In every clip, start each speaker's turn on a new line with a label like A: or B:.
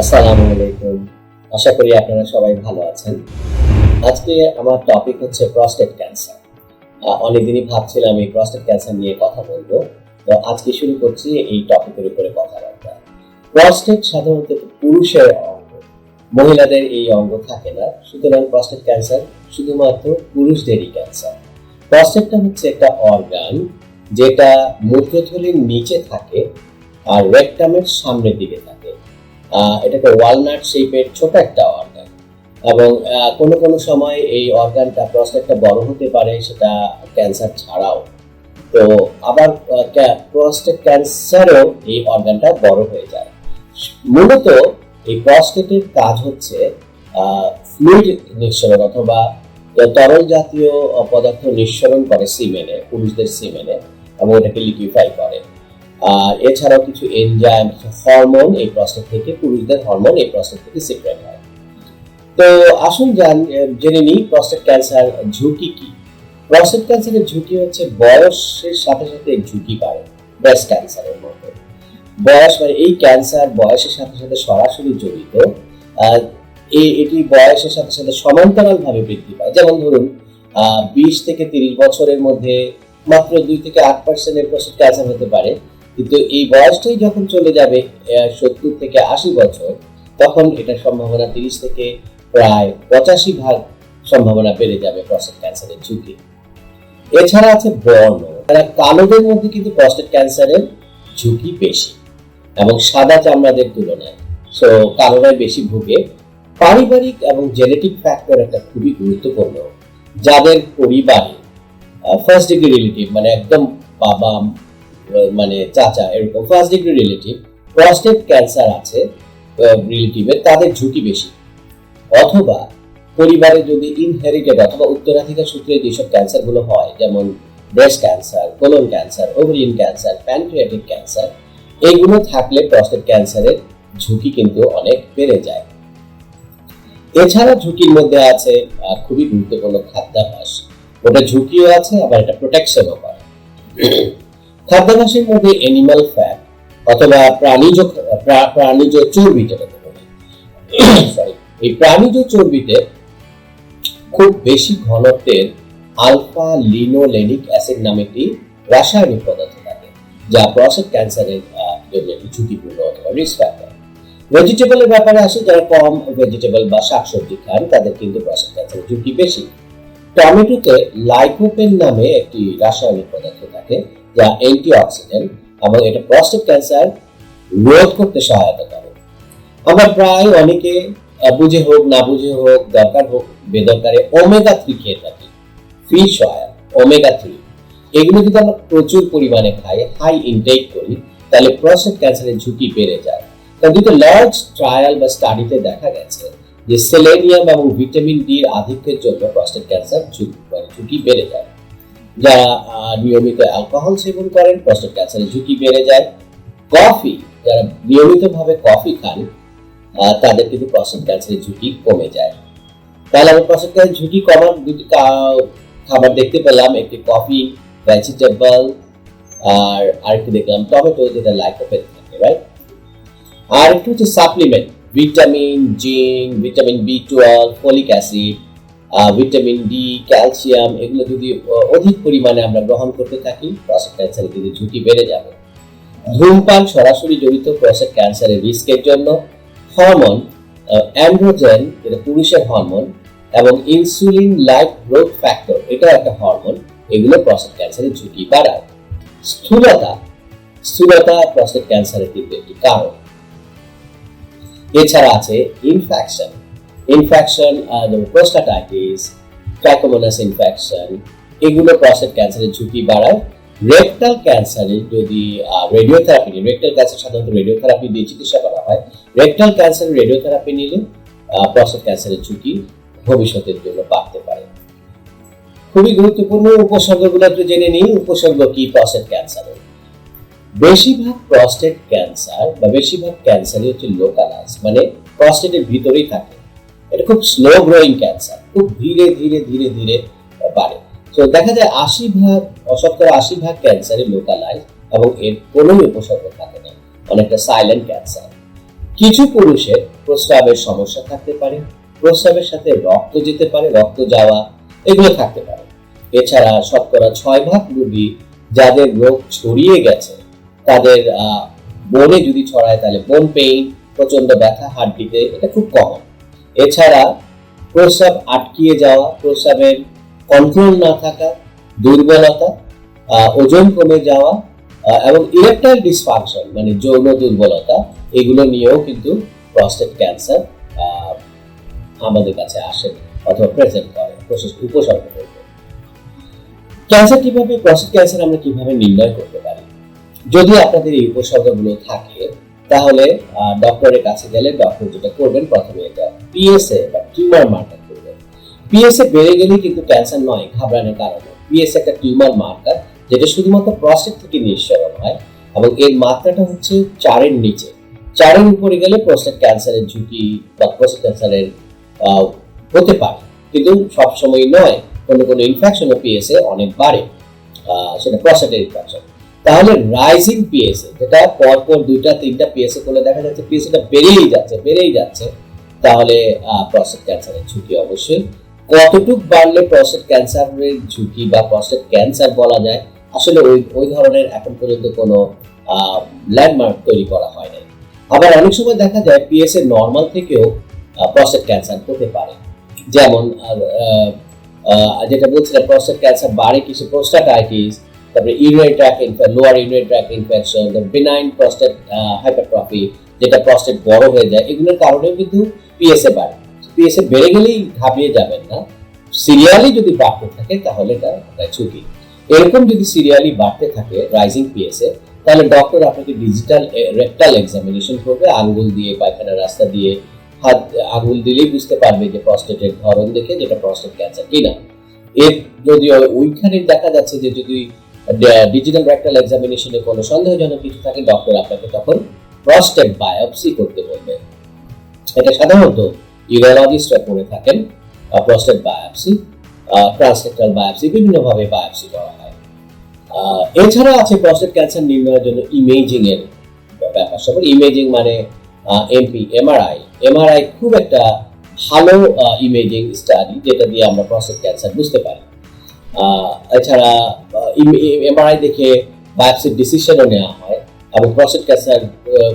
A: আসসালামু আলাইকুম। আশা করি আপনারা সবাই ভালো আছেন। আজকে আমার টপিক হচ্ছে প্রস্টেট ক্যান্সার অনেকদিনই ভাবছিলাম এই প্রস্টেট ক্যান্সার নিয়ে কথা বলব। তো আজকে শুরু করছি এই টপিকের উপরে কথাবার্তা। প্রস্টেট সাধারণত পুরুষের অঙ্গ। মহিলাদের এই অঙ্গ থাকে না। সুতরাং প্রস্টেট ক্যান্সার শুধুমাত্র পুরুষদেরই ক্যান্সার প্রস্টেটটা হচ্ছে একটা অর্গান যেটা মূত্রথলির নিচে থাকে আর রেকটামের সামনের দিকে থাকে। এটাকে ওয়ালনাট শেপের ছোট একটা অর্গান এবং কোনো কোনো সময় এই অর্গানটা প্রস্টেটটা বড় হতে পারে, সেটা ক্যান্সার ছাড়াও। তো আবার প্রস্টেট ক্যান্সারও এই অর্গানটা বড় হয়ে যায়। মূলত এই প্রস্টেটের কাজ হচ্ছে ফ্লুইড নিঃসরণ অথবা তরল জাতীয় পদার্থ নিঃসরণ করে সিমেনে পুরুষদের সিমেনে এবং এটাকে লিকুইফাই আর এছাড়াও কিছু এনজাইম কিছু হরমোন এই প্রস্টেট থেকে, পুরুষদের হরমোন এই প্রস্টেট থেকে সিক্রেট হয়। তো আসুন জান জেনে নিই প্রস্টেট ক্যান্সার ঝুঁকি কি। প্রস্টেট ক্যান্সারের ঝুঁকি হচ্ছে বয়সের সাথে সাথে ঝুঁকি বাড়ে ব্রেস্ট ক্যান্সারের মতো বয়স মানে এই ক্যান্সার বয়সের সাথে সাথে সরাসরি জড়িত এটি বয়সের সাথে সাথে সমান্তরালভাবে বৃদ্ধি পায়। যেমন ধরুন বিশ থেকে তিরিশ বছরের মধ্যে মাত্র দুই থেকে আট পার্সেন্টের প্রস্টেট ক্যান্সার হতে পারে কিন্তু এই বয়সটাই যখন চলে যাবে সত্তর থেকে আশি বছর, তখন এটার সম্ভাবনা তিরিশ থেকে প্রায় পঁচাশি ভাগ সম্ভাবনা বেড়ে যাবে প্রস্টেট ক্যান্সারের ঝুঁকি। এছাড়া আছে বর্ণ। তারা কালোদের মধ্যে কিন্তু প্রস্টেট ক্যান্সারের ঝুঁকি বেশি এবং সাদা চামড়াদের তুলনায়। সো কালোরাই বেশি ভুগে। পারিবারিক এবং জেনেটিক ফ্যাক্টর একটা খুবই গুরুত্বপূর্ণ। যাদের পরিবারে ফার্স্ট ডিগ্রি রিলেটিভ মানে একদম বাবা মানে চাচা, এরকম first degree relative prostate cancer আছে রিলেটিভের তাদের ঝুঁকি বেশি। অথবা পরিবারে যদি ইনহেরিটেড অথবা উত্তরাধিকার সূত্রে যেসব ক্যান্সারগুলো হয়, যেমন breast cancer colon cancer ovarian cancer pancreatic cancer এইগুলো থাকলে প্রস্টেট ক্যান্সারের ঝুঁকি কিন্তু অনেক বেড়ে যায়। এছাড়া ঝুঁকির মধ্যে আছে খুবই গুরুত্বপূর্ণ খাদ্যাভ্যাস। ওটা ঝুঁকিও আছে, আবার এটা প্রোটেকশনও করে। খাদ্যাভ্যাসের মধ্যে এনিম্যাল ফ্যাট অথবা প্রাণীজ প্রাণীজ চর্বি যেটাকে বলে। সরি এই প্রাণীজ চর্বিতে খুব বেশি ঘনত্বের আলফা লিনোলেনিক অ্যাসিড নামে একটি রাসায়নিক পদার্থ থাকে, যা প্রস্টেট ক্যান্সারের জন্য একটি ঝুঁকিপূর্ণ অথবা রিস্ক ফ্যাক্টর ভেজিটেবলের ব্যাপারে আসে, যারা কম ভেজিটেবল বা শাকসবজি খান, তাদের কিন্তু প্রস্টেট ক্যান্সারের ঝুঁকি বেশি। টমেটোতে লাইকোপেন নামে একটি রাসায়নিক পদার্থ থাকে যা অ্যান্টিঅক্সিডেন্ট এবং এটা প্রস্টেট ক্যান্সার রোধ করতে সহায়তা করে। আমরা প্রায় অনেকে বুঝে হোক না বুঝে হোক, দরকার হোক, বেদরকারে ওমেগা থ্রি খেয়ে থাকি। ফিশ অয়েল ওমেগা থ্রি এগুলো যদি আমরা প্রচুর পরিমাণে খাই হাই ইনটেক করি, তাহলে প্রস্টেট ক্যান্সারের ঝুঁকি বেড়ে যায়। কারণ দুটো লার্জ ট্রায়াল বা স্টাডিতে দেখা গেছে যে সেলেনিয়াম এবং ভিটামিন ডি আধিক্যের জন্য প্রস্টেট ক্যান্সার মানে ঝুঁকি বেড়ে যায়। যারা নিয়মিত অ্যালকোহল সেবন করেন প্রস্টেট ক্যান্সারের ঝুঁকি বেড়ে যায়। কফি যারা নিয়মিতভাবে কফি খান তাদের কিন্তু প্রস্টেট ক্যান্সারের ঝুঁকি কমে যায়। তাহলে আমরা প্রস্টেট ক্যান্সার ঝুঁকি কমার দুটি খাবার দেখতে পেলাম। একটি কফি ভেজিটেবল আর আরেকটি দেখলাম টমেটো যেটা লাইকোপেন থাকে রাইট আর একটু হচ্ছে supplement vitamin zinc vitamin B twelve folic acid vitamin D calcium, এগুলো যদি অধিক পরিমাণে আমরা গ্রহণ করতে থাকি প্রস্টেট ক্যান্সারের কিন্তু ঝুঁকি বেড়ে যাবে। ধূমপান সরাসরি জড়িত প্রস্টেট ক্যান্সারের রিস্কের জন্য হরমোন অ্যান্ড্রোজেন যেটা পুরুষের হরমোন এবং ইনসুলিন লাইক গ্রোথ ফ্যাক্টর এটাও একটা হরমোন এগুলো প্রস্টেট ক্যান্সারের ঝুঁকি বাড়ায়। স্থূলতা স্থূলতা প্রস্টেট ক্যান্সারের কিন্তু একটি কারণ। এছাড়া আছে ইনফেকশন ইনফেকশন যেমন প্রোস্টাটাইটিস ট্রাইকোমোনাস ইনফেকশন এগুলো প্রস্টেট ক্যান্সারের ঝুঁকি বাড়ায় রেকটাল ক্যান্সারে যদি রেডিওথেরাপি নিই রেকটাল ক্যান্সার সাধারণত রেডিওথেরাপি দিয়ে চিকিৎসা করা হয় রেকটাল ক্যান্সারে রেডিওথেরাপি নিলে প্রস্টেট ক্যান্সারের ঝুঁকি ভবিষ্যতের জন্য বাড়তে পারে। খুবই গুরুত্বপূর্ণ উপসর্গগুলো একটু জেনে নিই, উপসর্গ কি প্রস্টেট ক্যান্সারের বেশিরভাগ প্রস্টেট ক্যান্সার বা বেশিরভাগ ক্যান্সারই হচ্ছে লোকালাইজ মানে প্রস্টেটের ভিতরেই থাকে। এটা খুব স্লো গ্রোয়িং ক্যান্সার খুব ধীরে ধীরে ধীরে ধীরে বাড়ে। তো দেখা যায় আশি ভাগ শতকরা আশি ভাগ ক্যান্সারই লোকালাইজ এবং এর কোনো উপসর্গ থাকে না, অনেকটা সাইলেন্ট ক্যান্সার কিছু পুরুষের প্রস্রাবের সমস্যা থাকতে পারে, প্রস্রাবের সাথে রক্ত যেতে পারে, রক্ত যাওয়া, এগুলো থাকতে পারে। এছাড়া শতকরা ছয় ভাগ রোগী যাদের রোগ ছড়িয়ে গেছে, তাদের বনে যদি ছড়ায় তাহলে বোন পেইন প্রচণ্ড ব্যথা হাড্ডিতে এটা খুব কমন এছাড়া প্রস্রাব আটকিয়ে যাওয়া, প্রস্রাবের কন্ট্রোল না থাকা, দুর্বলতা ওজন কমে যাওয়া এবং ইলেকট্রাল ডিসফাংশন মানে যৌন দুর্বলতা, এগুলো নিয়েও কিন্তু প্রস্টেট ক্যান্সার আমাদের কাছে আসে অথবা প্রেজেন্ট করে উপসর্গ ক্যান্সার কীভাবে প্রস্টেট ক্যান্সার আমরা কীভাবে নির্ণয় করতে পারি? যদি আপনাদের এই উপসর্গগুলো থাকে তাহলে ডক্টরের কাছে গেলে ডক্টর যেটা করবেন প্রথমে এটা পিএসএ বা টিউমার মার্কার করবেন। পিএসএ বেড়ে গেলে কিন্তু ক্যান্সার নয়, ঘাবড়ানোর কারণে পিএসএ একটা টিউমার মার্কার যেটা শুধুমাত্র প্রস্টেট থেকে নিঃসরণ হয় এবং এর মাত্রাটা হচ্ছে চারের নিচে। চারের উপরে গেলে প্রস্টেট ক্যান্সারের ঝুঁকি বা প্রস্টেট ক্যান্সারের হতে পারে। কিন্তু সবসময় নয়, কোনো কোনো ইনফেকশনও পিএসএ অনেক বাড়ে সেটা প্রস্টেটের ইনফেকশন তাহলে রাইজিং পিএসএ যেটা পরপর দুইটা, তিনটা পিএসএ করলে দেখা যাচ্ছে পিএসএটা বেড়েই যাচ্ছে বেড়েই যাচ্ছে, তাহলে প্রস্টেট ক্যান্সারের ঝুঁকি অবশ্যই। কতটুক বাড়লে প্রস্টেট ক্যান্সারের ঝুঁকি বা প্রস্টেট ক্যান্সার বলা যায়, আসলে ওই ওই ধরনের এখন পর্যন্ত কোনো ল্যান্ডমার্ক তৈরি করা হয় নাই। আবার অনেক সময় দেখা যায় পিএসএ নর্মাল থেকেও প্রস্টেট ক্যান্সার হতে পারে। যেমন যেটা বলছিলাম প্রস্টেট ক্যান্সার বাড়ে কিছু প্রোস্টাটাইটিস তারপরে urinary tract infection lower urinary tract infection benign prostate hypertrophy যেটা প্রস্টেট বড় হয়ে যায়, এগুলোর কারণেও কিন্তু পিএসএ বাড়ে। পিএসএ বেড়ে গেলেই ঘাবড়িয়ে যাবেন না। সিরিয়ালি যদি বাড়তে থাকে, তাহলে এটা একটা ঝুঁকি। এরকম যদি সিরিয়ালি বাড়তে থাকে রাইজিং পিএসএ তাহলে ডক্টর আপনাকে ডিজিটাল রেকটাল এক্সামিনেশন করবে, আঙ্গুল দিয়ে পায়খানা রাস্তা দিয়ে, হাত আঙুল দিলেই বুঝতে পারবে যে প্রস্টেটের ধরন দেখে যেটা প্রস্টেট ক্যান্সার কিনা। এর যদি ওইখানে দেখা যাচ্ছে যে যদি ডিজিটাল রেকটাল এক্সামিনেশনে কোনো সন্দেহজনক কিছু থাকে ডক্টর আপনাকে তখন প্রস্টেট বায়োপসি করতে বলবে। এটা সাধারণত ইউরোলজিস্টরা করে থাকেন প্রস্টেট বায়োপসি ট্রান্সলেক্টাল বায়োপসি বিভিন্নভাবে বায়োপসি করা হয়। এছাড়া আছে প্রস্টেট ক্যান্সার নির্ণয়ের জন্য ইমেজিং এর ব্যাপার। স্যাপার ইমেজিং মানে এমপি এমআরআই এমআরআই খুব একটা ভালো ইমেজিং স্টাডি যেটা দিয়ে আমরা প্রস্টেট ক্যান্সার বুঝতে পারি। এছাড়া এমআরআই দেখে বায়োপসির ডিসিশনও নেওয়া হয় এবং প্রস্টেট ক্যান্সার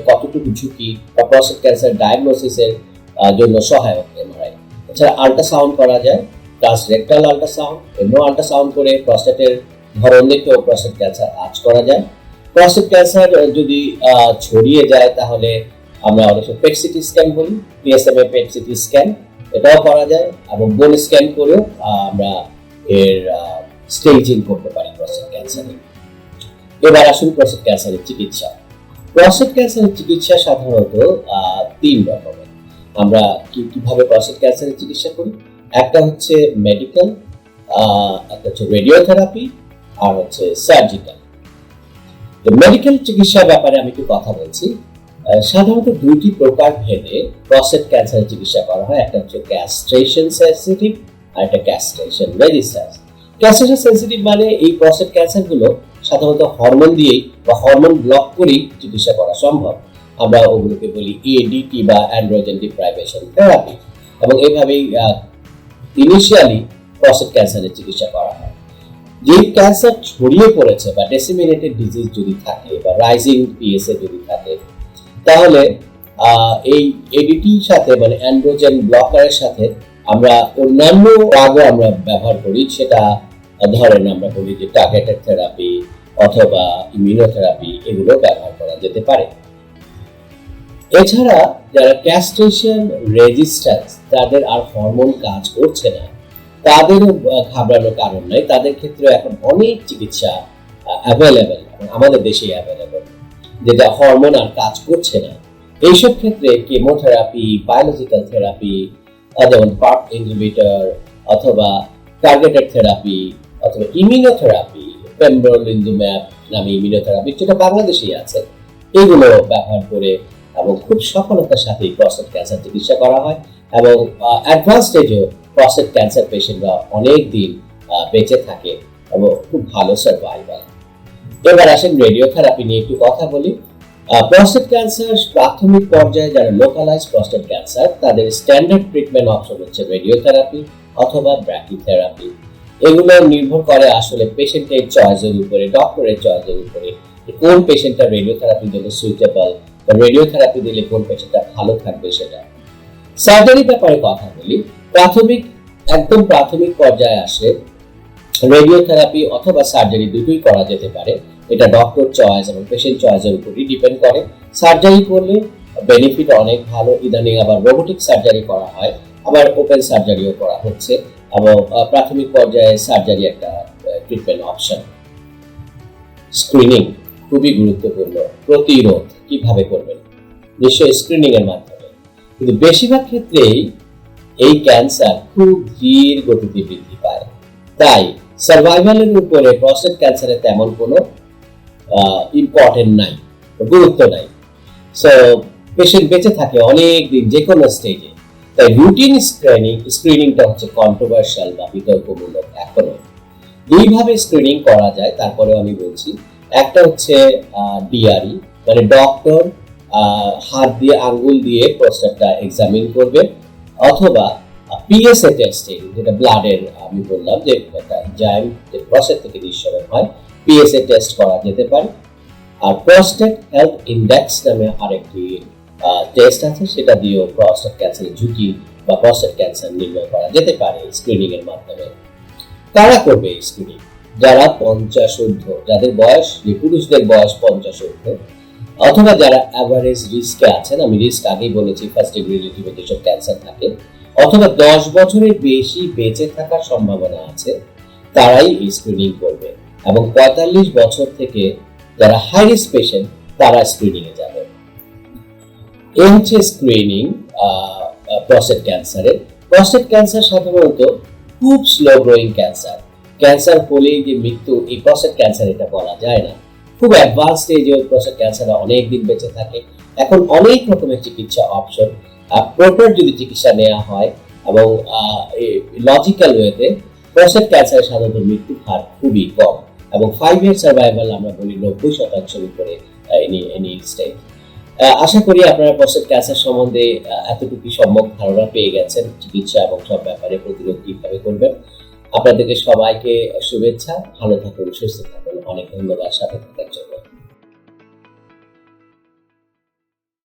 A: কতটুকু ঝুঁকি বা প্রস্টেট ক্যান্সার ডায়াগনোসিসের জন্য সহায়ক এমআরআই এছাড়া আল্ট্রাসাউন্ড করা যায় প্লাস রেকটাল আল্ট্রাসাউন্ড এমনও আল্ট্রাসাউন্ড করে প্রস্টেটের ধরন দেখেও প্রস্টেট ক্যান্সার আজ করা যায়। প্রস্টেট ক্যান্সার যদি ছড়িয়ে যায় তাহলে আমরা অনেক সময় পেট সিটি স্ক্যান বলি PSMA PET CT scan এটাও করা যায় এবং বোন স্ক্যান করেও আমরা এর স্টেজিং করতে পারি। প্রস্টেট ক্যান্সারের এবার আসুন প্রস্টেট ক্যান্সারের চিকিৎসা। প্রস্টেট ক্যান্সারের চিকিৎসা সাধারণত তিন রকমের। আমরা কীভাবে প্রস্টেট ক্যান্সারের চিকিৎসা করি? একটা হচ্ছে মেডিকেল একটা হচ্ছে রেডিওথেরাপি আর হচ্ছে সার্জিক্যাল তো মেডিকেল চিকিৎসার ব্যাপারে আমি একটু কথা বলছি। সাধারণত দুইটি প্রকার ভেদে প্রস্টেট ক্যান্সারের চিকিৎসা করা হয়। একটা হচ্ছে ক্যাস্ট্রেশন সেন্সিটিভ আর একটা ক্যাস্ট্রেশন রেজিস্ট্যান্স ক্যাস্ট্রেশন সেন্সিটিভ মানে এই প্রস্টেট ক্যান্সারগুলো সাধারণত হরমোন দিয়েই বা হরমোন ব্লক করেই চিকিৎসা করা সম্ভব। আমরা ওগুলোকে বলি এডিটি বা অ্যান্ড্রোজেন ডিপ্রাইভেশন থেরাপি এবং এইভাবেই ইনিশিয়ালি প্রস্টেট ক্যান্সারের চিকিৎসা করা হয়। যে ক্যান্সার ছড়িয়ে পড়েছে বা ডেসিমিনেটেড ডিজিজ যদি থাকে বা রাইজিং পিএসএ যদি থাকে, তাহলে এই এডিটির সাথে মানে অ্যান্ড্রোজেন ব্লকারের সাথে আমরা অন্যান্য ড্রাগও আমরা ব্যবহার করি, সেটা ধরেন আমরা বলি যে টার্গেটেড থেরাপি অথবা ইমিউনোথেরাপি এগুলো ব্যবহার করা যেতে পারে। এছাড়া যারা ক্যাস্ট্রেশন রেজিস্ট্যান্স তাদের আর হরমোন কাজ করছে না, তাদেরও ঘাবড়ানোর কারণ নাই। তাদের ক্ষেত্রে এখন অনেক চিকিৎসা অ্যাভেলেবেল আমাদের দেশে অ্যাভেলেবেল যেটা হরমোন আর কাজ করছে না। এইসব ক্ষেত্রে কেমোথেরাপি বায়োলজিক্যাল থেরাপি যেমন পার্ট ইনহিবিটর অথবা টার্গেটেড থেরাপি অথবা ইমিউনোথেরাপি পেমব্রোলিন্দুম্যাপ নামে ইমিউনোথেরাপি যেটা বাংলাদেশেই আছে। এগুলো ব্যবহার করে এবং খুব সফলতার সাথে প্রস্টেট ক্যান্সার চিকিৎসা করা হয় এবং অ্যাডভান্স স্টেজেও প্রস্টেট ক্যান্সার পেশেন্টরা অনেক দিন বেঁচে থাকে এবং খুব ভালো সার্ভাইভাল এবার আসেন রেডিওথেরাপি নিয়ে একটু কথা বলি। প্রস্টেট ক্যান্সার প্রাথমিক পর্যায়ে যারা লোকালাইজ প্রস্টেট ক্যান্সার তাদের স্ট্যান্ডার্ড ট্রিটমেন্ট অপশন হচ্ছে রেডিওথেরাপি অথবা ব্র্যাকিথেরাপি এগুলো নির্ভর করে আসলে পেশেন্টের চয়েসের উপরে ডক্টরের চয়েসের উপরে কোন পেশেন্টটা রেডিওথেরাপির জন্য সুইটেবল বা রেডিওথেরাপি দিলে কোন পেশেন্টটা ভালো থাকবে সেটা। সার্জারি ব্যাপারে কথা বলি, প্রাথমিক, একদম প্রাথমিক পর্যায়ে আসে রেডিওথেরাপি অথবা সার্জারি দুটোই করা যেতে পারে। এটা ডক্টর চয়েস এবং পেশেন্ট চয়েসের উপরই ডিপেন্ড করে। সার্জারি করলে বেনিফিট অনেক ভালো। ইদানিং আবার রোবোটিক সার্জারি করা হয়, আবার ওপেন সার্জারিও করা হচ্ছে এবং প্রাথমিক পর্যায়ে সার্জারি একটা ট্রিটমেন্ট অপশন স্ক্রিনিং খুবই গুরুত্বপূর্ণ। প্রতিরোধ কীভাবে করবেন? নিশ্চয়ই স্ক্রিনিং এর মাধ্যমে। কিন্তু বেশিরভাগ ক্ষেত্রেই এই ক্যান্সার খুব ধীর গতিতে বৃদ্ধি পায়। তাই সার্ভাইভালের উপরে প্রস্টেট ক্যান্সারে তেমন কোনো ইম্পর্টেন্ট নাই, গুরুত্ব নাই। সো পেশেন্ট বেঁচে থাকে অনেক দিন যে কোনো স্টেজে তাই রুটিন স্ক্রিনিং স্ক্রিনিংটা হচ্ছে কন্ট্রোভার্সিয়াল বা বিতর্কমূলক এখনও। দুইভাবে স্ক্রিনিং করা যায় তারপরে আমি বলছি। একটা হচ্ছে ডিআরই মানে ডক্টর হাত দিয়ে আঙ্গুল দিয়ে প্রস্টেটটা এক্সামিন করবে, অথবা পিএসএ টেস্টিং যেটা ব্লাডের আমি বললাম যে, একটা জাইম যে প্রসেট থেকে নিঃসরণ হয় পিএসএ টেস্ট করা যেতে পারে। আর প্রস্টেট হেলথ ইন্ডেক্স নামে আরেকটি টেস্ট আছে, সেটা দিয়েও প্রস্টেট ক্যান্সারের ঝুঁকি বা প্রস্টেট ক্যান্সার নির্ণয় করা যেতে পারে স্ক্রিনিং এর মাধ্যমে। কারা করবে স্ক্রিনিং যারা পঞ্চাশ ঊর্ধ্ব, যাদের বয়স, যে পুরুষদের বয়স পঞ্চাশ ঊর্ধ্ব, অথবা যারা অ্যাভারেজ রিস্কে আছেন, আমি রিস্ক আগেই বলেছি ফার্স্ট ডিগ্রি রিলেটিভ যেসব ক্যান্সার থাকে অথবা দশ বছরের বেশি বেঁচে থাকার সম্ভাবনা আছে, তারাই স্ক্রিনিং করবে এবং পঁয়তাল্লিশ বছর থেকে যারা হাই রিস্ক পেশেন্ট তারা স্ক্রিনিং এ যাবে এই হচ্ছে স্ক্রিনিং প্রস্টেট ক্যান্সারের প্রস্টেট ক্যান্সার সাধারণত খুব স্লো গ্রোয়িং ক্যান্সার ক্যান্সার হলেই যে মৃত্যু, এই প্রস্টেট ক্যান্সার এটা বলা যায় না। খুব অ্যাডভান্স স্টেজে প্রস্টেট ক্যান্সার অনেক দিন বেঁচে থাকে। এখন অনেক রকমের চিকিৎসা অপশন প্রপার যদি চিকিৎসা নেওয়া হয় এবং লজিক্যাল ওয়েতে প্রস্টেট ক্যান্সারের সাধারণত মৃত্যুর হার খুবই কম এবং ফাইভ ইয়ার সার্ভাইভাল আমরা বলি নব্বই শতাংশের উপরে এনি এনি আশা করি আপনারা প্রস্টেট ক্যান্সার সম্বন্ধে এতটুকু সম্যক ধারণা পেয়ে গেছেন, চিকিৎসা এবং সব ব্যাপারে প্রতিরোধ কীভাবে করবেন। আপনাদেরকে সবাইকে শুভেচ্ছা, ভালো থাকুন, সুস্থ থাকুন, অনেক ধন্যবাদ, সাথে থাকার জন্য।